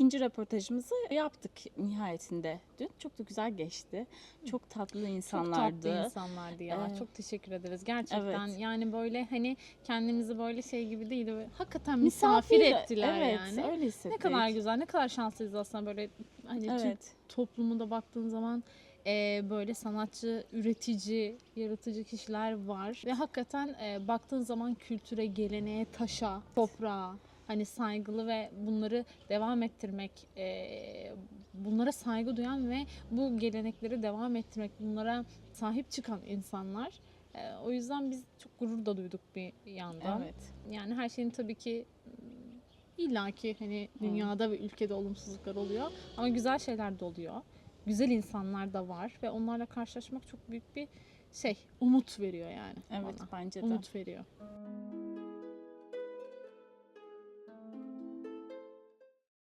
ikinci röportajımızı yaptık nihayetinde dün. Çok da güzel geçti. Çok tatlı Çok insanlardı. tatlı insanlardı ya. Evet. Çok teşekkür ederiz. Gerçekten Evet. yani böyle hani kendimizi böyle şey gibi değil de hakikaten misafir, ettiler evet, yani. öyle hissettik. Ne kadar güzel, ne kadar şanslıyız aslında böyle hani Türk Evet. toplumunda baktığın zaman e, böyle sanatçı, üretici, yaratıcı kişiler var. Ve hakikaten e, baktığın zaman kültüre, geleneğe, taşa, toprağa hani saygılı ve bunları devam ettirmek, e, bunlara saygı duyan ve bu gelenekleri devam ettirmek, bunlara sahip çıkan insanlar. E, o yüzden biz çok gurur da duyduk bir yandan. Evet. Yani her şeyin tabii ki illaki hani dünyada ve ülkede olumsuzluklar oluyor ama güzel şeyler de oluyor. Güzel insanlar da var ve onlarla karşılaşmak çok büyük bir şey, umut veriyor yani. Evet bana. bence de. Umut veriyor.